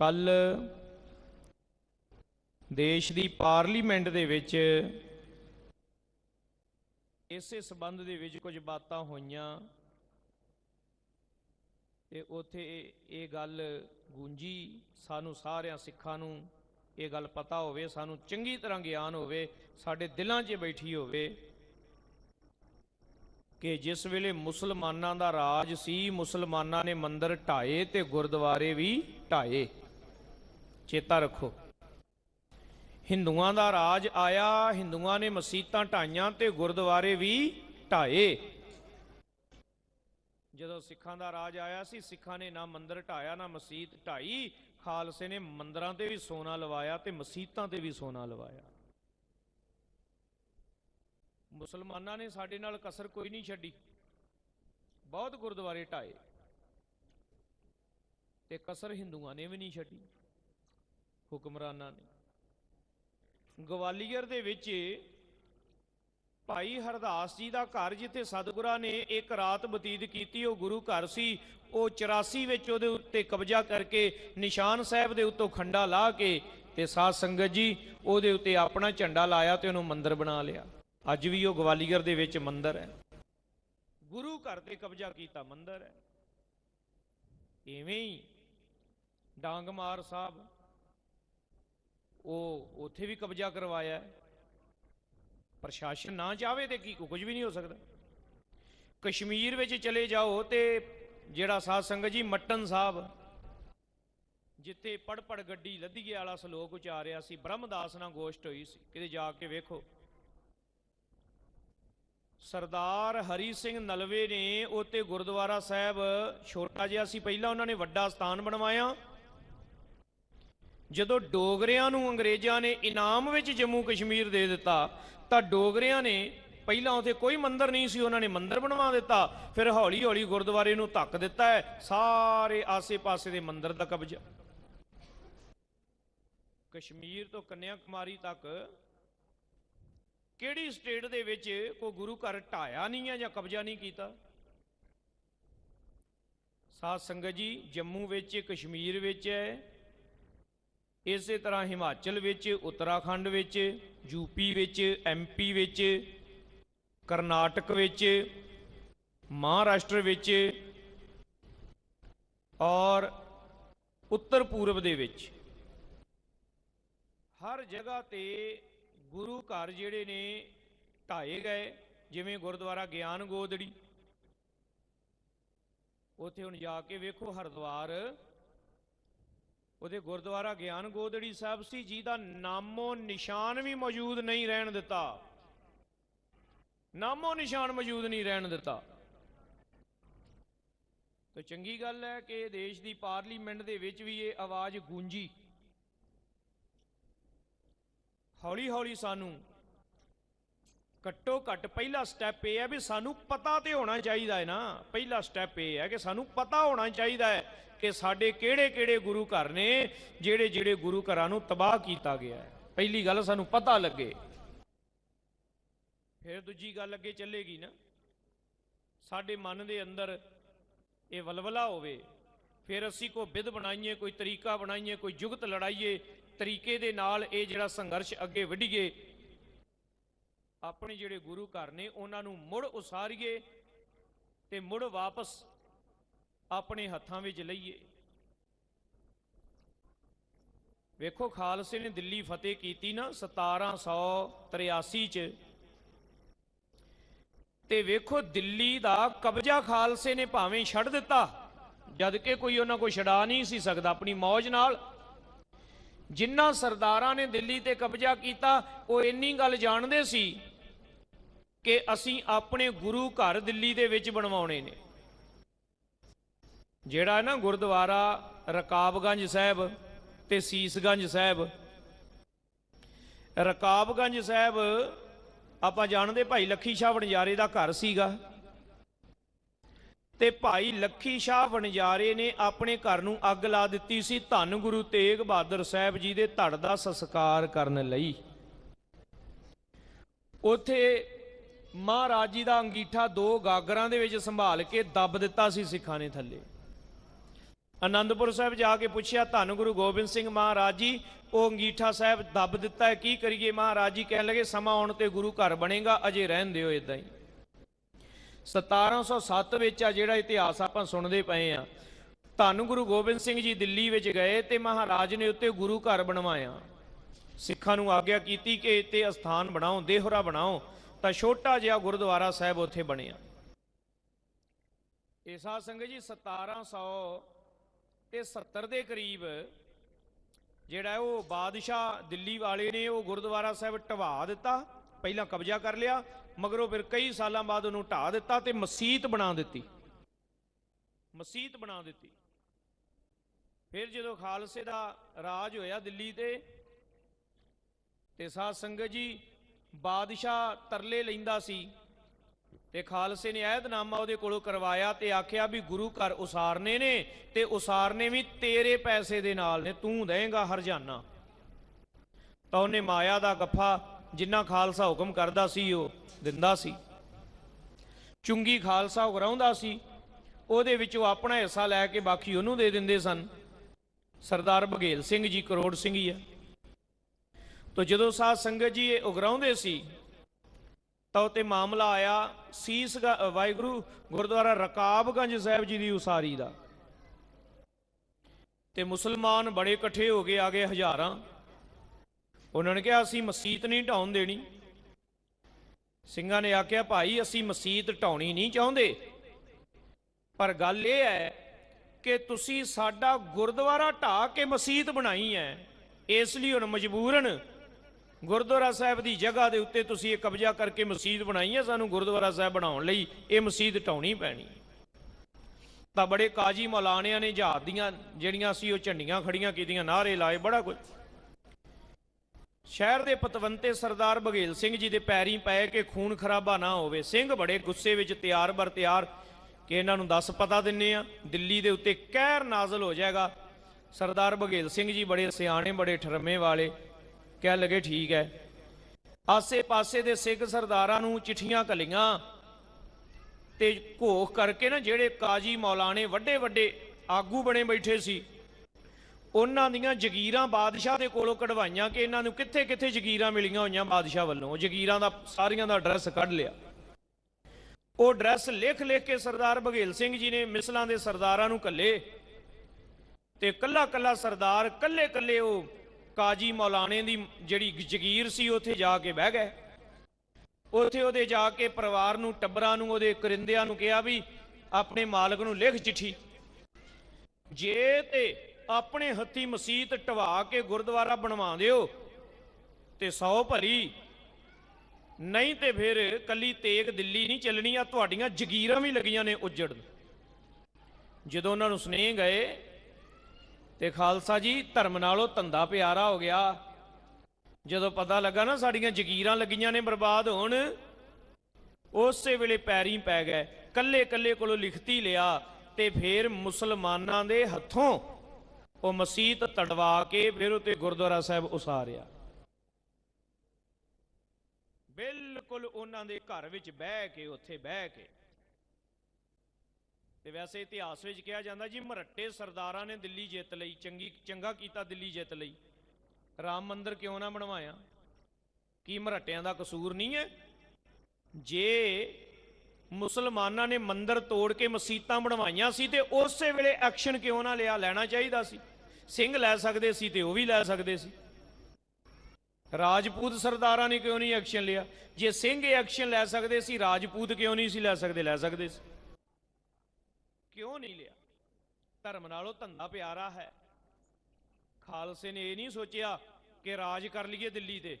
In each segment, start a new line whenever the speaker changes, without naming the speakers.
ਕੱਲ ਦੇਸ਼ ਦੀ ਪਾਰਲੀਮੈਂਟ ਦੇ ਵਿੱਚ ਇਸੇ ਸਬੰਧ ਦੇ ਵਿੱਚ ਕੁਝ ਬਾਤਾਂ ਹੋਈਆਂ ਤੇ ਉਥੇ ਇਹ ਗੱਲ ਗੂੰਜੀ, ਸਾਨੂੰ ਸਾਰਿਆਂ ਸਿੱਖਾਂ ਨੂੰ ਇਹ ਗੱਲ ਪਤਾ ਹੋਵੇ, ਸਾਨੂੰ ਚੰਗੀ ਤਰ੍ਹਾਂ ਗਿਆਨ ਹੋਵੇ, ਸਾਡੇ ਦਿਲਾਂ 'ਚ ਬੈਠੀ ਹੋਵੇ ਕਿ ਜਿਸ ਵੇਲੇ ਮੁਸਲਮਾਨਾਂ ਦਾ ਰਾਜ ਸੀ, ਮੁਸਲਮਾਨਾਂ ਨੇ ਮੰਦਰ ਢਾਏ ਤੇ ਗੁਰਦੁਆਰੇ ਵੀ ਢਾਏ। ਚੇਤਾ ਰੱਖੋ। ਹਿੰਦੂਆਂ ਦਾ ਰਾਜ ਆਇਆ, ਹਿੰਦੂਆਂ ਨੇ ਮਸੀਤਾਂ ਢਾਈਆਂ ਤੇ ਗੁਰਦੁਆਰੇ ਵੀ ਢਾਏ। ਜਦੋਂ ਸਿੱਖਾਂ ਦਾ ਰਾਜ ਆਇਆ ਸੀ, ਸਿੱਖਾਂ ਨੇ ਨਾ ਮੰਦਰ ਢਾਇਆ, ਨਾ ਮਸਜਿਦ ਢਾਈ। ਖਾਲਸੇ ਨੇ ਮੰਦਰਾਂ ਤੇ ਵੀ ਸੋਨਾ ਲਵਾਇਆ ਤੇ ਮਸੀਤਾਂ ਤੇ ਵੀ ਸੋਨਾ ਲਵਾਇਆ। ਮੁਸਲਮਾਨਾਂ ਨੇ ਸਾਡੇ ਨਾਲ ਕਸਰ ਕੋਈ ਨਹੀਂ ਛੱਡੀ। ਬਹੁਤ ਗੁਰਦੁਆਰੇ ਢਾਏ ਤੇ ਕਸਰ ਹਿੰਦੂਆਂ ਨੇ ਵੀ ਨਹੀਂ ਛੱਡੀ। ਹੁਕਮਰਾਨਾਂ ਨੇ। ਗਵਾਲੀਅਰ ਦੇ ਵਿੱਚ ਭਾਈ ਹਰਦਾਸ ਜੀ ਦਾ ਘਰ ਜਿੱਥੇ ਸਤਿਗੁਰਾਂ ਨੇ ਇੱਕ ਰਾਤ ਬਤੀਤ ਕੀਤੀ, ਉਹ ਗੁਰੂ ਘਰ ਸੀ। ਉਹ 84 ਵਿੱਚ ਉਹਦੇ ਉੱਤੇ ਕਬਜ਼ਾ ਕਰਕੇ ਨਿਸ਼ਾਨ ਸਾਹਿਬ ਦੇ ਉੱਤੋਂ ਖੰਡਾ ਲਾ ਕੇ ਤੇ ਸਾਧ ਸੰਗਤ ਜੀ ਉਹਦੇ ਉੱਤੇ ਆਪਣਾ ਝੰਡਾ ਲਾਇਆ ਤੇ ਉਹਨੂੰ ਮੰਦਿਰ ਬਣਾ ਲਿਆ। ਅੱਜ ਵੀ ਉਹ ਗਵਾਲੀਅਰ ਦੇ ਵਿੱਚ ਮੰਦਿਰ ਹੈ। ਗੁਰੂ ਘਰ ਤੇ ਕਬਜ਼ਾ ਕੀਤਾ, ਮੰਦਿਰ ਹੈ। ਇਵੇਂ ਹੀ ਡਾਂਗਮਾਰ ਸਾਹਿਬ ਉਹ ਉੱਥੇ ਵੀ ਕਬਜ਼ਾ ਕਰਵਾਇਆ ਪ੍ਰਸ਼ਾਸਨ ਨਾ ਚਾਹਵੇ ਤੇ ਕੀ ਕੁਝ ਵੀ ਨਹੀਂ ਹੋ ਸਕਦਾ। ਕਸ਼ਮੀਰ ਵਿੱਚ ਚਲੇ ਜਾਓ ਤੇ ਜਿਹੜਾ ਸਾਧ ਸੰਗਤ ਜੀ ਮੱਟਨ ਸਾਹਿਬ, ਜਿੱਥੇ ਪੜ ਪੜ ਗੱਡੀ ਲੱਧੀਏ ਵਾਲਾ ਸ਼ਲੋਕ ਉਚਾਰਿਆ ਸੀ, ਬ੍ਰਹਮਦਾਸ ਨਾਲ ਗੋਸ਼ਟ ਹੋਈ ਸੀ। ਕਿਤੇ ਜਾ ਕੇ ਵੇਖੋ। ਸਰਦਾਰ ਹਰੀ ਸਿੰਘ ਨਲਵੇ ਨੇ ਉੱਤੇ ਗੁਰਦੁਆਰਾ ਸਾਹਿਬ ਛੋਟਾ ਜਿਹਾ ਸੀ, ਪਹਿਲਾਂ ਉਹਨਾਂ ਨੇ ਵੱਡਾ ਸਥਾਨ ਬਣਵਾਇਆ। ਜਦੋਂ ਡੋਗਰਿਆਂ ਨੂੰ ਅੰਗਰੇਜ਼ਾਂ ਨੇ ਇਨਾਮ ਵਿੱਚ ਜੰਮੂ ਕਸ਼ਮੀਰ ਦੇ ਦਿੱਤਾ, ਤਾਂ ਡੋਗਰਿਆਂ ਨੇ ਪਹਿਲਾਂ ਉਥੇ ਕੋਈ ਮੰਦਰ ਨਹੀਂ ਸੀ, ਉਹਨਾਂ ਨੇ ਮੰਦਰ ਬਣਵਾ ਦਿੱਤਾ। ਫਿਰ ਹੌਲੀ ਹੌਲੀ ਗੁਰਦੁਆਰੇ ਨੂੰ ਧੱਕ ਦਿੱਤਾ ਹੈ, ਸਾਰੇ ਆਸੇ-ਪਾਸੇ ਦੇ ਮੰਦਰ ਦਾ ਕਬਜ਼ਾ। ਕਸ਼ਮੀਰ ਤੋਂ ਕੰਨਿਆ ਕੁਮਾਰੀ ਤੱਕ ਕਿਹੜੀ ਸਟੇਟ ਦੇ ਵਿੱਚ ਕੋਈ ਗੁਰੂ ਘਰ ਢਾਇਆ ਨਹੀਂ ਹੈ ਜਾਂ ਕਬਜ਼ਾ ਨਹੀਂ ਕੀਤਾ? ਸਾਧ ਸੰਗਤ ਜੀ, ਜੰਮੂ ਵਿੱਚ, ਕਸ਼ਮੀਰ ਵਿੱਚ ਹੈ। ਇਸੇ ਤਰ੍ਹਾਂ ਹਿਮਾਚਲ ਵਿੱਚ, ਉੱਤਰਾਖੰਡ ਵਿੱਚ ਯੂਪੀ ਵਿੱਚ ਐਮਪੀ ਵਿੱਚ, ਕਰਨਾਟਕ ਵਿੱਚ, ਮਹਾਰਾਸ਼ਟਰ ਵਿੱਚ ਔਰ ਉੱਤਰ ਪੂਰਬ ਦੇ ਵਿੱਚ। ਹਰ ਜਗ੍ਹਾ ਤੇ ਗੁਰੂ ਘਰ ਜਿਹੜੇ ਨੇ ਢਾਏ ਗਏ, ਜਿਵੇਂ ਗੁਰਦੁਆਰਾ ਗਿਆਨ ਗੋਦੜੀ। ਉਥੇ ਹੁਣ ਜਾ ਕੇ ਵੇਖੋ ਹਰਦੁਆਰ ਉਹਦੇ ਗੁਰਦੁਆਰਾ ਗਿਆਨ ਗੋਦੜੀ ਸਾਹਿਬ ਸੀ, ਜਿਹਦਾ ਨਾਮੋ ਨਿਸ਼ਾਨ ਵੀ ਮੌਜੂਦ ਨਹੀਂ ਰਹਿਣ ਦਿੱਤਾ। ਨਾਮੋ ਨਿਸ਼ਾਨ ਮੌਜੂਦ ਨਹੀਂ ਰਹਿਣ ਦਿੱਤਾ। ਤੇ ਚੰਗੀ ਗੱਲ ਹੈ ਕਿ ਦੇਸ਼ ਦੀ ਪਾਰਲੀਮੈਂਟ ਦੇ ਵਿੱਚ ਵੀ ਇਹ ਆਵਾਜ਼ ਗੂੰਜੀ। ਹੌਲੀ ਹੌਲੀ ਸਾਨੂੰ ਘੱਟੋ ਘੱਟ ਪਹਿਲਾ ਸਟੈਪ ਇਹ ਹੈ ਵੀ ਸਾਨੂੰ ਪਤਾ ਤੇ ਹੋਣਾ ਚਾਹੀਦਾ ਹੈ ਨਾ। ਪਹਿਲਾ ਸਟੈਪ ਇਹ ਹੈ ਕਿ ਸਾਨੂੰ ਪਤਾ ਹੋਣਾ ਚਾਹੀਦਾ ਹੈ। ਕਿ ਸਾਡੇ ਕਿਹੜੇ ਕਿਹੜੇ ਗੁਰੂ ਘਰ ਨੇ, ਜਿਹੜੇ ਜਿਹੜੇ ਗੁਰੂ ਘਰਾਂ ਨੂੰ ਤਬਾਹ ਕੀਤਾ ਗਿਆ ਹੈ। ਪਹਿਲੀ ਗੱਲ ਸਾਨੂੰ ਪਤਾ ਲੱਗੇ। ਫਿਰ ਦੂਜੀ ਗੱਲ ਅੱਗੇ ਚੱਲੇਗੀ ਨਾ। ਸਾਡੇ ਮਨ ਦੇ ਅੰਦਰ ਇਹ ਵਲਵਲਾ ਹੋਵੇ, ਫਿਰ ਅਸੀਂ ਕੋਈ ਵਿਧ ਬਣਾਈਏ, ਕੋਈ ਤਰੀਕਾ ਬਣਾਈਏ, ਕੋਈ ਜੁਗਤ ਲੜਾਈਏ, ਤਰੀਕੇ ਦੇ ਨਾਲ ਇਹ ਜਿਹੜਾ ਸੰਘਰਸ਼ ਅੱਗੇ ਵਧੀਏ ਆਪਣੇ ਜਿਹੜੇ ਗੁਰੂ ਘਰ ਨੇ, ਉਹਨਾਂ ਨੂੰ ਮੁੜ ਉਸਾਰੀਏ ਤੇ ਮੁੜ ਵਾਪਸ ਆਪਣੇ ਹੱਥਾਂ ਵਿੱਚ ਲਈਏ। ਵੇਖੋ, ਖਾਲਸੇ ਨੇ ਦਿੱਲੀ ਫਤਿਹ ਕੀਤੀ ਨਾ 1783 ਚ। ਤੇ ਵੇਖੋ, ਦਿੱਲੀ ਦਾ ਕਬਜ਼ਾ ਖਾਲਸੇ ਨੇ ਭਾਵੇਂ ਛੱਡ ਦਿੱਤਾ, ਜਦ ਕਿ ਕੋਈ ਉਹਨਾਂ ਕੋ ਛਡਾ ਨਹੀਂ ਸੀ ਸਕਦਾ ਆਪਣੀ ਮੌਜ ਨਾਲ। ਜਿਨ੍ਹਾਂ ਸਰਦਾਰਾਂ ਨੇ ਦਿੱਲੀ ਤੇ ਕਬਜ਼ਾ ਕੀਤਾ, ਉਹ ਇੰਨੀ ਗੱਲ ਜਾਣਦੇ ਸੀ ਕਿ ਅਸੀਂ ਆਪਣੇ ਗੁਰੂ ਘਰ ਦਿੱਲੀ ਦੇ ਵਿੱਚ ਬਣਵਾਉਣੇ ਨੇ। ਜਿਹੜਾ ਨਾ ਗੁਰਦੁਆਰਾ ਰਕਾਬਗੰਜ ਸਾਹਿਬ ਤੇ ਸੀਸਗੰਜ ਸਾਹਿਬ। ਰਕਾਬਗੰਜ ਸਾਹਿਬ ਆਪਾਂ ਜਾਣਦੇ ਭਾਈ ਲੱਖੀ ਸ਼ਾਹ ਵਣਜਾਰੇ ਦਾ ਘਰ ਸੀਗਾ। ਤੇ ਭਾਈ ਲੱਖੀ ਸ਼ਾਹ ਵਣਜਾਰੇ ਨੇ ਆਪਣੇ ਘਰ ਨੂੰ ਅੱਗ ਲਾ ਦਿੱਤੀ ਸੀ ਧੰਨ ਗੁਰੂ ਤੇਗ ਬਹਾਦਰ ਸਾਹਿਬ ਜੀ ਦੇ ਧੜ ਦਾ ਸੰਸਕਾਰ ਕਰਨ ਲਈ। ਉਥੇ ਮਹਾਰਾਜ ਜੀ ਦਾ ਅੰਗੀਠਾ ਦੋ ਗਾਗਰਾਂ ਦੇ ਵਿੱਚ ਸੰਭਾਲ ਕੇ ਦੱਬ ਦਿੱਤਾ ਸੀ ਸਿੱਖਾਂ ਨੇ ਥੱਲੇ। ਆਨੰਦਪੁਰ ਸਾਹਿਬ ਜਾ ਕੇ ਪੁੱਛਿਆ, ਧੰਨ ਗੁਰੂ ਗੋਬਿੰਦ ਸਿੰਘ ਮਹਾਰਾਜ ਜੀ, ਉਹ ਅੰਗੀਠਾ ਸਾਹਿਬ ਦੱਬ ਦਿੱਤਾ ਹੈ, ਕੀ ਕਰੀਏ? ਮਹਾਰਾਜ ਜੀ ਕਹਿਣ ਲੱਗੇ, ਸਮਾਂ ਆਉਣ ਤੇ ਗੁਰੂ ਘਰ ਬਣੇਗਾ, ਅਜੇ ਰਹਿਣ ਦਿਓ ਇਦਾਂ ਹੀ। 1707 ਵਿੱਚ ਆ ਜਿਹੜਾ ਇਤਿਹਾਸ ਆਪਾਂ ਸੁਣਦੇ ਪਏ ਆ ਧੰਨ ਗੁਰੂ ਗੋਬਿੰਦ ਸਿੰਘ ਜੀ ਦਿੱਲੀ ਵਿੱਚ ਗਏ ਤੇ ਮਹਾਰਾਜ ਨੇ ਉੱਤੇ ਗੁਰੂ ਘਰ ਬਣਵਾਇਆ। ਸਿੱਖਾਂ ਨੂੰ ਆਗਿਆ ਕੀਤੀ ਕਿ ਇੱਥੇ ਅਸਥਾਨ ਬਣਾਓ, ਦੇਹਰਾ ਬਣਾਓ, ਤਾਂ ਛੋਟਾ ਜਿਹਾ ਗੁਰਦੁਆਰਾ ਸਾਹਿਬ ਉੱਥੇ ਬਣਿਆ। ਇਹ ਸਾਧ ਸੰਗਤ ਜੀ 1700 ਤੇ 70 ਦੇ ਕਰੀਬ ਜਿਹੜਾ ਉਹ ਬਾਦਸ਼ਾਹ ਦਿੱਲੀ ਵਾਲੇ ਨੇ ਉਹ ਗੁਰਦੁਆਰਾ ਸਾਹਿਬ ਢਵਾ ਦਿੱਤਾ, ਪਹਿਲਾਂ ਕਬਜ਼ਾ ਕਰ ਲਿਆ, ਮਗਰੋਂ ਫਿਰ ਕਈ ਸਾਲਾਂ ਬਾਅਦ ਉਹਨੂੰ ਢਾ ਦਿੱਤਾ ਤੇ ਮਸਜਿਦ ਬਣਾ ਦਿੱਤੀ। ਮਸਜਿਦ ਬਣਾ ਦਿੱਤੀ। ਫਿਰ ਜਦੋਂ ਖਾਲਸੇ ਦਾ ਰਾਜ ਹੋਇਆ ਦਿੱਲੀ ਤੇ ਤੇ ਸਾਧ ਸੰਗਤ ਜੀ ਬਾਦਸ਼ਾਹ ਤਰਲੇ ਲੈਂਦਾ ਸੀ। ਤੇ ਖਾਲਸੇ ਨੇ ਐਤਨਾਮਾ ਉਹਦੇ ਕੋਲੋਂ ਕਰਵਾਇਆ ਤੇ ਆਖਿਆ ਵੀ ਗੁਰੂ ਘਰ ਉਸਾਰਨੇ ਨੇ ਤੇ ਉਸਾਰਨੇ ਵੀ ਤੇਰੇ ਪੈਸੇ ਦੇ ਨਾਲ ਨੇ, ਤੂੰ ਦੇਂਗਾ ਹਰਜਾਨਾ। ਤਾਂ ਉਹਨੇ ਮਾਇਆ ਦਾ ਗੱਫਾ ਜਿੰਨਾ ਖਾਲਸਾ ਹੁਕਮ ਕਰਦਾ ਸੀ, ਉਹ ਦਿੰਦਾ ਸੀ। ਚੁੰਗੀ ਖਾਲਸਾ ਉਗਰਾਉਂਦਾ ਸੀ, ਉਹਦੇ ਵਿੱਚ ਉਹ ਆਪਣਾ ਹਿੱਸਾ ਲੈ ਕੇ ਬਾਕੀ ਉਹਨੂੰ ਦੇ ਦਿੰਦੇ ਸਨ। ਸਰਦਾਰ ਬਘੇਲ ਸਿੰਘ ਜੀ, ਕਰੋੜ ਸਿੰਘ ਹੀ ਆ। ਤੋ ਜਦੋਂ ਸਾਧ ਸੰਗਤ ਜੀ ਇਹ ਉਗਰਾਉਂਦੇ ਸੀ ਤਾਂ ਉਤੇ ਮਾਮਲਾ ਆਇਆ ਸੀਸ ਵਾਹਿਗੁਰੂ ਗੁਰਦੁਆਰਾ ਰਕਾਬਗੰਜ ਸਾਹਿਬ ਜੀ ਦੀ ਉਸਾਰੀ ਦਾ। ਤੇ ਮੁਸਲਮਾਨ ਬੜੇ ਇਕੱਠੇ ਹੋ ਗਏ ਆ ਗਏ ਹਜ਼ਾਰਾਂ। ਉਹਨਾਂ ਨੇ ਕਿਹਾ, ਅਸੀਂ ਮਸਜਿਦ ਨਹੀਂ ਢਾਉਣ ਦੇਣੀ। ਸਿੰਘਾਂ ਨੇ ਆਖਿਆ, ਭਾਈ, ਅਸੀਂ ਮਸਜਿਦ ਢਾਉਣੀ ਨਹੀਂ ਚਾਹੁੰਦੇ। ਪਰ ਗੱਲ ਇਹ ਹੈ ਕਿ ਤੁਸੀਂ ਸਾਡਾ ਗੁਰਦੁਆਰਾ ਢਾ ਕੇ ਮਸਜਿਦ ਬਣਾਈ ਹੈ। ਇਸ ਲਈ ਹੁਣ ਮਜਬੂਰਨ ਗੁਰਦੁਆਰਾ ਸਾਹਿਬ ਦੀ ਜਗ੍ਹਾ ਦੇ ਉੱਤੇ ਤੁਸੀਂ ਇਹ ਕਬਜ਼ਾ ਕਰਕੇ ਮਸਜਿਦ ਬਣਾਈ ਹੈ ਸਾਨੂੰ ਗੁਰਦੁਆਰਾ ਸਾਹਿਬ ਬਣਾਉਣ ਲਈ, ਇਹ ਮਸਜਿਦ ਢਾਉਣੀ ਪੈਣੀ। ਤਾਂ ਬੜੇ ਕਾਜੀ ਮੌਲਾਨਿਆਂ ਨੇ ਜਹਾਦ ਦੀਆਂ ਜਿਹੜੀਆਂ ਸੀ ਉਹ ਝੰਡੀਆਂ ਖੜੀਆਂ ਕੀਤੀਆਂ ਨਾਰੇ ਲਾਏ, ਬੜਾ ਕੁਝ। ਸ਼ਹਿਰ ਦੇ ਪਤਵੰਤੇ ਸਰਦਾਰ ਬਘੇਲ ਸਿੰਘ ਜੀ ਦੇ ਪੈਰੀਂ ਪਏ ਕਿ ਖੂਨ ਖਰਾਬਾ ਨਾ ਹੋਵੇ, ਸਿੰਘ ਬੜੇ ਗੁੱਸੇ ਵਿੱਚ ਤਿਆਰ ਬਰ ਤਿਆਰ ਕਿ ਇਹਨਾਂ ਨੂੰ ਦੱਸ ਪਤਾ ਦਿੰਨੇ ਆ, ਦਿੱਲੀ ਦੇ ਉੱਤੇ ਕਹਿਰ ਨਾਜ਼ਲ ਹੋ ਜਾਏਗਾ। ਸਰਦਾਰ ਬਘੇਲ ਸਿੰਘ ਜੀ ਬੜੇ ਸਿਆਣੇ, ਬੜੇ ਠਰਮੇ ਵਾਲੇ ਕਹਿ ਲਗੇ ਠੀਕ ਹੈ। ਆਸੇ-ਪਾਸੇ ਦੇ ਸਿੱਖ ਸਰਦਾਰਾਂ ਨੂੰ ਚਿੱਠੀਆਂ ਘਲੀਆਂ ਤੇ ਘੋਖ ਕਰਕੇ ਨਾ ਜਿਹੜੇ ਕਾਜੀ ਮੌਲਾਣੇ ਵੱਡੇ ਵੱਡੇ ਆਗੂ ਬਣੇ ਬੈਠੇ ਸੀ, ਉਹਨਾਂ ਦੀਆਂ ਜਗੀਰਾਂ ਬਾਦਸ਼ਾਹ ਦੇ ਕੋਲੋਂ ਕਢਵਾਈਆਂ ਕਿ ਇਹਨਾਂ ਨੂੰ ਕਿੱਥੇ ਕਿੱਥੇ ਜਗੀਰਾਂ ਮਿਲੀਆਂ ਹੋਈਆਂ ਬਾਦਸ਼ਾਹ ਵੱਲੋਂ। ਜਗੀਰਾਂ ਦਾ ਸਾਰੀਆਂ ਦਾ ਐਡਰੈਸ ਕੱਢ ਲਿਆ। ਉਹ ਐਡਰੈਸ ਲਿਖ ਲਿਖ ਕੇ ਸਰਦਾਰ ਬਘੇਲ ਸਿੰਘ ਜੀ ਨੇ ਮਿਸਲਾਂ ਦੇ ਸਰਦਾਰਾਂ ਨੂੰ ਕੱਲੇ ਤੇ ਕੱਲਾ ਕੱਲਾ ਸਰਦਾਰ ਕੱਲੇ ਕੱਲੇ ਉਹ ਕਾਜੀ ਮੌਲਾਣੇ ਦੀ ਜਿਹੜੀ ਜਗੀਰ ਸੀ, ਉੱਥੇ ਜਾ ਕੇ ਬਹਿ ਗਏ। ਉੱਥੇ ਉਹਦੇ ਜਾ ਕੇ ਪਰਿਵਾਰ ਨੂੰ, ਟੱਬਰਾਂ ਨੂੰ, ਉਹਦੇ ਕਰਿੰਦਿਆਂ ਨੂੰ ਕਿਹਾ ਵੀ ਆਪਣੇ ਮਾਲਕ ਨੂੰ ਲਿਖ ਚਿੱਠੀ। ਜੇ ਤੇ ਆਪਣੇ ਹੱਥੀ ਮਸਜਿਦ ਟਵਾ ਕੇ ਗੁਰਦੁਆਰਾ ਬਣਵਾ ਦਿਓ ਤੇ ਸੌ ਭਰੀ। ਨਹੀਂ ਤੇ ਫਿਰ ਕੱਲੀ ਤੇਗ ਦਿੱਲੀ ਨਹੀਂ ਚੱਲਣੀ ਆ ਤੁਹਾਡੀਆਂ ਜਗੀਰਾਂ ਵੀ ਲੱਗੀਆਂ ਨੇ ਉੱਜੜਨ। ਜਦੋਂ ਉਹਨਾਂ ਨੂੰ ਸੁਨੇਹ ਗਏ ਤੇ ਖਾਲਸਾ ਜੀ, ਧਰਮ ਨਾਲੋਂ ਧੰਦਾ ਪਿਆਰਾ ਹੋ ਗਿਆ। ਜਦੋਂ ਪਤਾ ਲੱਗਾ ਨਾ ਸਾਡੀਆਂ ਜਗੀਰਾਂ ਲੱਗੀਆਂ ਨੇ ਬਰਬਾਦ ਹੋਣ, ਉਸੇ ਵੇਲੇ ਪੈਰੀਂ ਪੈ ਗਏ। ਕੱਲੇ ਕੱਲੇ ਕੋਲੋਂ ਲਿਖਤੀ ਲਿਆ ਤੇ ਫਿਰ ਮੁਸਲਮਾਨਾਂ ਦੇ ਹੱਥੋਂ ਉਹ ਮਸਜਿਦ ਤੜਵਾ ਕੇ ਫਿਰ ਉਤੇ ਗੁਰਦੁਆਰਾ ਸਾਹਿਬ ਉਸਾਰਿਆ। ਬਿਲਕੁਲ ਉਹਨਾਂ ਦੇ ਘਰ ਵਿੱਚ ਬਹਿ ਕੇ, ਉੱਥੇ ਬਹਿ ਕੇ ਤੇ ਵੈਸੇ ਇਤਿਹਾਸ ਵਿੱਚ ਕਿਹਾ ਜਾਂਦਾ ਜੀ, ਮਰੱਟੇ ਸਰਦਾਰਾਂ ਨੇ ਦਿੱਲੀ ਜਿੱਤ ਲਈ, ਚੰਗੀ, ਚੰਗਾ ਕੀਤਾ ਦਿੱਲੀ ਜਿੱਤ ਲਈ। ਰਾਮ ਮੰਦਿਰ ਕਿਉਂ ਨਾ ਬਣਵਾਇਆ? ਕੀ ਮਰੱਟਿਆਂ ਦਾ ਕਸੂਰ ਨਹੀਂ ਹੈ? ਜੇ ਮੁਸਲਮਾਨਾਂ ਨੇ ਮੰਦਿਰ ਤੋੜ ਕੇ ਮਸੀਤਾਂ ਬਣਵਾਈਆਂ ਸੀ ਤੇ ਉਸੇ ਵੇਲੇ ਐਕਸ਼ਨ ਕਿਉਂ ਨਾ ਲਿਆ, ਲੈਣਾ ਚਾਹੀਦਾ ਸੀ? ਸਿੰਘ ਲੈ ਸਕਦੇ ਸੀ ਤੇ ਉਹ ਵੀ ਲੈ ਸਕਦੇ ਸੀ। ਰਾਜਪੂਤ ਸਰਦਾਰਾਂ ਨੇ ਕਿਉਂ ਨਹੀਂ ਐਕਸ਼ਨ ਲਿਆ? ਜੇ ਸਿੰਘ ਐਕਸ਼ਨ ਲੈ ਸਕਦੇ ਸੀ, ਰਾਜਪੂਤ ਕਿਉਂ ਨਹੀਂ ਸੀ ਲੈ ਸਕਦੇ? ਲੈ ਸਕਦੇ ਸੀ। ਕਿਉਂ ਨਹੀਂ ਲਿਆ? ਧਰਮ ਨਾਲੋਂ ਧੰਦਾ ਪਿਆਰਾ ਹੈ। ਖਾਲਸੇ ਨੇ ਇਹ ਨਹੀਂ ਸੋਚਿਆ ਕਿ ਰਾਜ ਕਰ ਲਈਏ ਦਿੱਲੀ ਤੇ।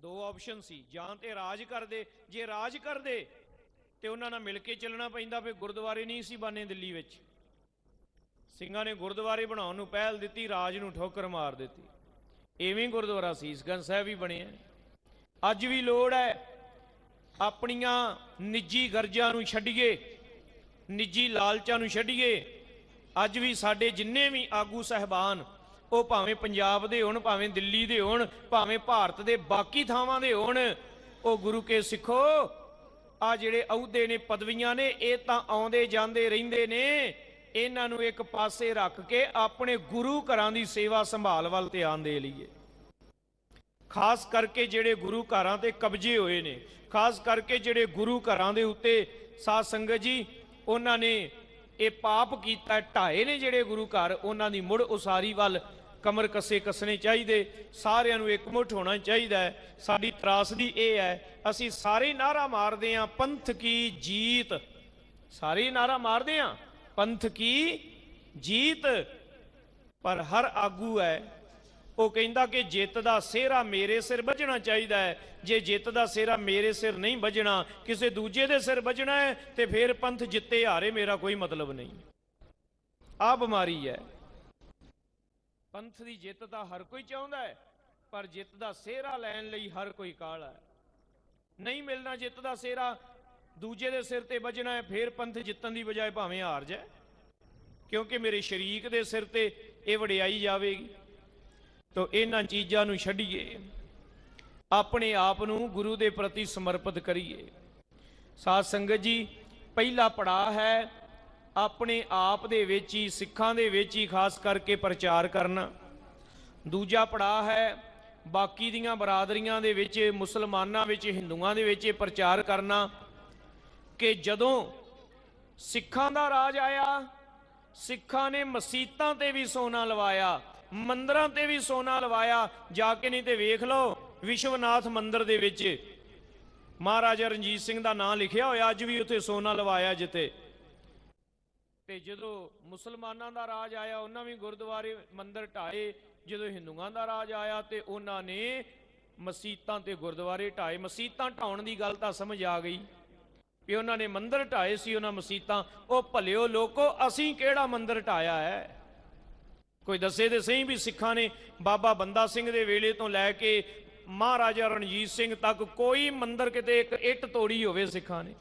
ਦੋ ਆਪਸ਼ਨ ਸੀ, ਜਾਂ ਤੇ ਰਾਜ ਕਰਦੇ। ਜੇ ਰਾਜ ਕਰਦੇ, ਤੇ ਉਹਨਾਂ ਨਾਲ ਮਿਲ ਕੇ ਚੱਲਣਾ ਪੈਂਦਾ, ਫਿਰ ਗੁਰਦੁਆਰੇ ਨਹੀਂ ਸੀ ਬਾਨੇ ਦਿੱਲੀ ਵਿੱਚ। ਸਿੰਘਾਂ ਨੇ ਗੁਰਦੁਆਰੇ ਬਣਾਉਣ ਨੂੰ ਪਹਿਲ ਦਿੱਤੀ, ਰਾਜ ਨੂੰ ਠੋਕਰ ਮਾਰ ਦਿੱਤੀ। ਐਵੇਂ ਗੁਰਦੁਆਰਾ ਸੀਸਗੰਜ ਸਾਹਿਬ ਵੀ ਬਣਿਆ। ਅੱਜ ਵੀ ਲੋੜ ਹੈ, ਆਪਣੀਆਂ ਨਿੱਜੀ ਗਰਜਾਂ ਨੂੰ ਛੱਡੀਏ। ਨਿੱਜੀ ਲਾਲਚਾਂ ਨੂੰ ਛੱਡੀਏ, ਅੱਜ ਵੀ ਸਾਡੇ ਜਿੰਨੇ ਵੀ ਆਗੂ ਸਹਿਬਾਨ, ਉਹ ਭਾਵੇਂ ਪੰਜਾਬ ਦੇ ਹੋਣ, ਭਾਵੇਂ ਦਿੱਲੀ ਦੇ ਹੋਣ, ਭਾਵੇਂ ਭਾਰਤ ਦੇ ਬਾਕੀ ਥਾਵਾਂ ਦੇ ਹੋਣ, ਉਹ ਗੁਰੂ ਕੇ ਸਿੱਖੋ, ਆ ਜਿਹੜੇ ਅਹੁਦੇ ਨੇ, ਪਦਵੀਆਂ ਨੇ, ਇਹ ਤਾਂ ਆਉਂਦੇ ਜਾਂਦੇ ਰਹਿੰਦੇ ਨੇ, ਇਹਨਾਂ ਨੂੰ ਇੱਕ ਪਾਸੇ ਰੱਖ ਕੇ ਆਪਣੇ ਗੁਰੂ ਘਰਾਂ ਦੀ ਸੇਵਾ ਸੰਭਾਲ ਵੱਲ ਧਿਆਨ ਦੇ ਲਈਏ। ਖਾਸ ਕਰਕੇ ਜਿਹੜੇ ਗੁਰੂ ਘਰਾਂ ਤੇ ਕਬਜ਼ੇ ਹੋਏ ਨੇ, ਖਾਸ ਕਰਕੇ ਜਿਹੜੇ ਗੁਰੂ ਘਰਾਂ ਦੇ ਉੱਤੇ ਸਾਧ ਸੰਗਤ ਜੀ ਉਹਨਾਂ ਨੇ ਇਹ ਪਾਪ ਕੀਤਾ, ਢਾਏ ਨੇ ਜਿਹੜੇ ਗੁਰੂ ਘਰ, ਉਹਨਾਂ ਦੀ ਮੁੜ ਉਸਾਰੀ ਵੱਲ ਕਮਰ ਕੱਸੇ ਕੱਸਣੇ ਚਾਹੀਦੇ, ਸਾਰਿਆਂ ਨੂੰ ਇਕਮੁੱਠ ਹੋਣਾ ਚਾਹੀਦਾ ਹੈ। ਸਾਡੀ ਤਰਾਸਦੀ ਇਹ ਹੈ, ਅਸੀਂ ਸਾਰੇ ਨਾਰਾ ਮਾਰਦੇ ਆਂ ਪੰਥ ਕੀ ਜੀਤ? ਸਾਰੇ ਨਾਰਾ ਮਾਰਦੇ ਆਂ ਪੰਥ ਕੀ ਜੀਤ? ਪਰ ਹਰ ਆਗੂ ਹੈ ਉਹ ਕਹਿੰਦਾ ਕਿ ਜਿੱਤ ਦਾ ਸਿਹਰਾ ਮੇਰੇ ਸਿਰ ਵੱਜਣਾ ਚਾਹੀਦਾ ਹੈ। ਜੇ ਜਿੱਤ ਦਾ ਸਿਹਰਾ ਮੇਰੇ ਸਿਰ ਨਹੀਂ ਵੱਜਣਾ, ਕਿਸੇ ਦੂਜੇ ਦੇ ਸਿਰ ਵੱਜਣਾ ਹੈ, ਤੇ ਫਿਰ ਪੰਥ ਜਿੱਤੇ ਹਾਰੇ ਮੇਰਾ ਕੋਈ ਮਤਲਬ ਨਹੀਂ। ਆ ਬਿਮਾਰੀ ਹੈ। ਪੰਥ ਦੀ ਜਿੱਤ ਤਾਂ ਹਰ ਕੋਈ ਚਾਹੁੰਦਾ ਹੈ, ਪਰ ਜਿੱਤ ਦਾ ਸਿਹਰਾ ਲੈਣ ਲਈ ਹਰ ਕੋਈ ਕਾਹਲਾ ਹੈ। ਨਹੀਂ ਮਿਲਣਾ ਜਿੱਤ ਦਾ ਸਿਹਰਾ, ਦੂਜੇ ਦੇ ਸਿਰ ਤੇ ਵੱਜਣਾ ਹੈ, ਫਿਰ ਪੰਥ ਜਿੱਤਣ ਦੀ ਬਜਾਏ ਭਾਵੇਂ ਹਾਰ ਜਾਏ। ਕਿਉਂਕਿ ਮੇਰੇ ਸ਼ਰੀਕ ਦੇ ਸਿਰ ਤੇ ਇਹ ਵਡਿਆਈ ਜਾਵੇਗੀ। ਤੋ ਇਹਨਾਂ ਚੀਜ਼ਾਂ ਨੂੰ ਛੱਡੀਏ, ਆਪਣੇ ਆਪ ਨੂੰ ਗੁਰੂ ਦੇ ਪ੍ਰਤੀ ਸਮਰਪਿਤ ਕਰੀਏ। ਸਾਧ ਸੰਗਤ ਜੀ, ਪਹਿਲਾ ਪੜਾਅ ਹੈ ਆਪਣੇ ਆਪ ਦੇ ਵਿੱਚ ਹੀ, ਸਿੱਖਾਂ ਦੇ ਵਿੱਚ ਹੀ ਖਾਸ ਕਰਕੇ ਪ੍ਰਚਾਰ ਕਰਨਾ। ਦੂਜਾ ਪੜਾਅ ਹੈ ਬਾਕੀ ਦੀਆਂ ਬਰਾਦਰੀਆਂ ਦੇ ਵਿੱਚ, ਮੁਸਲਮਾਨਾਂ ਵਿੱਚ, ਹਿੰਦੂਆਂ ਦੇ ਵਿੱਚ ਇਹ ਪ੍ਰਚਾਰ ਕਰਨਾ ਕਿ ਜਦੋਂ ਸਿੱਖਾਂ ਦਾ ਰਾਜ ਆਇਆ, ਸਿੱਖਾਂ ਨੇ ਮਸੀਤਾਂ ਤੇ ਵੀ ਸੋਨਾ ਲਵਾਇਆ ਮੰਦਰਾਂ ਤੇ ਵੀ ਸੋਨਾ ਲਵਾਇਆ, ਜਾ ਕੇ ਨਹੀਂ ਤੇ ਵੇਖ ਲਓ, ਵਿਸ਼ਵਨਾਥ ਮੰਦਿਰ ਦੇ ਵਿੱਚ। ਮਹਾਰਾਜਾ ਰਣਜੀਤ ਸਿੰਘ ਦਾ ਨਾਂ ਲਿਖਿਆ ਹੋਇਆ, ਅੱਜ ਵੀ ਉੱਥੇ ਸੋਨਾ ਲਵਾਇਆ ਜਿੱਥੇ। ਤੇ ਜਦੋਂ ਮੁਸਲਮਾਨਾਂ ਦਾ ਰਾਜ ਆਇਆ, ਉਹਨਾਂ ਵੀ ਗੁਰਦੁਆਰੇ ਮੰਦਿਰ ਢਾਏ। ਜਦੋਂ ਹਿੰਦੂਆਂ ਦਾ ਰਾਜ ਆਇਆ ਤੇ ਉਹਨਾਂ ਨੇ ਮਸੀਤਾਂ ਤੇ ਗੁਰਦੁਆਰੇ ਢਾਏ। ਮਸੀਤਾਂ ਢਾਉਣ ਦੀ ਗੱਲ ਤਾਂ ਸਮਝ ਆ ਗਈ। ਵੀ ਉਹਨਾਂ ਨੇ ਮੰਦਿਰ ਢਾਏ ਸੀ, ਉਹਨਾਂ ਮਸੀਤਾਂ। ਉਹ ਭਲਿਓ ਲੋਕੋ, ਅਸੀਂ ਕਿਹੜਾ ਮੰਦਿਰ ਢਾਇਆ ਹੈ? ਕੋਈ ਦੱਸੇ ਤੇ ਸਹੀ ਵੀ ਸਿੱਖਾਂ ਨੇ ਬਾਬਾ ਬੰਦਾ ਸਿੰਘ ਦੇ ਵੇਲੇ ਤੋਂ ਲੈ ਕੇ ਮਹਾਰਾਜਾ ਰਣਜੀਤ ਸਿੰਘ ਤੱਕ ਕੋਈ ਮੰਦਿਰ ਕਿਤੇ ਇੱਕ ਇੱਟ ਤੋੜੀ ਹੋਵੇ ਸਿੱਖਾਂ ਨੇ।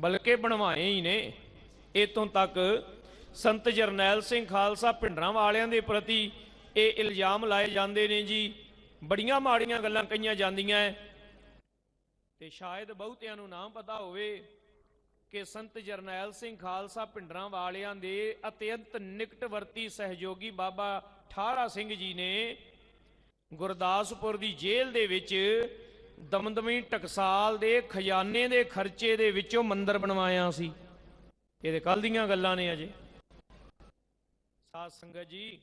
ਬਲਕਿ ਬਣਵਾਏ ਹੀ ਨੇ। ਇਤੋਂ ਤੱਕ ਸੰਤ ਜਰਨੈਲ ਸਿੰਘ ਖਾਲਸਾ ਭਿੰਡਰਾਂ ਵਾਲਿਆਂ ਦੇ ਪ੍ਰਤੀ ਇਹ ਇਲਜ਼ਾਮ ਲਾਏ ਜਾਂਦੇ ਨੇ ਜੀ। ਬੜੀਆਂ ਮਾੜੀਆਂ ਗੱਲਾਂ ਕਹੀਆਂ ਜਾਂਦੀਆਂ ਐ। ਤੇ ਸ਼ਾਇਦ ਬਹੁਤਿਆਂ ਨੂੰ ਨਾ ਪਤਾ ਹੋਵੇ ਕਿ ਸੰਤ ਜਰਨੈਲ ਸਿੰਘ ਖਾਲਸਾ ਭਿੰਡਰਾਂ ਵਾਲਿਆਂ ਦੇ ਅਤਿਅੰਤ ਨਿਕਟਵਰਤੀ ਸਹਿਯੋਗੀ ਬਾਬਾ ਠਾਰਾ ਸਿੰਘ ਜੀ ਨੇ ਗੁਰਦਾਸਪੁਰ ਦੀ ਜੇਲ੍ਹ ਦੇ ਵਿੱਚ ਦਮਦਮੀ ਟਕਸਾਲ ਦੇ ਖਜ਼ਾਨੇ ਦੇ ਖਰਚੇ ਦੇ ਵਿੱਚੋਂ ਮੰਦਰ ਬਣਵਾਇਆ ਸੀ। ਇਹਦੇ ਕੱਲ ਦੀਆਂ ਗੱਲਾਂ ਨੇ ਅਜੇ। ਸਾਧ ਸੰਗਤ ਜੀ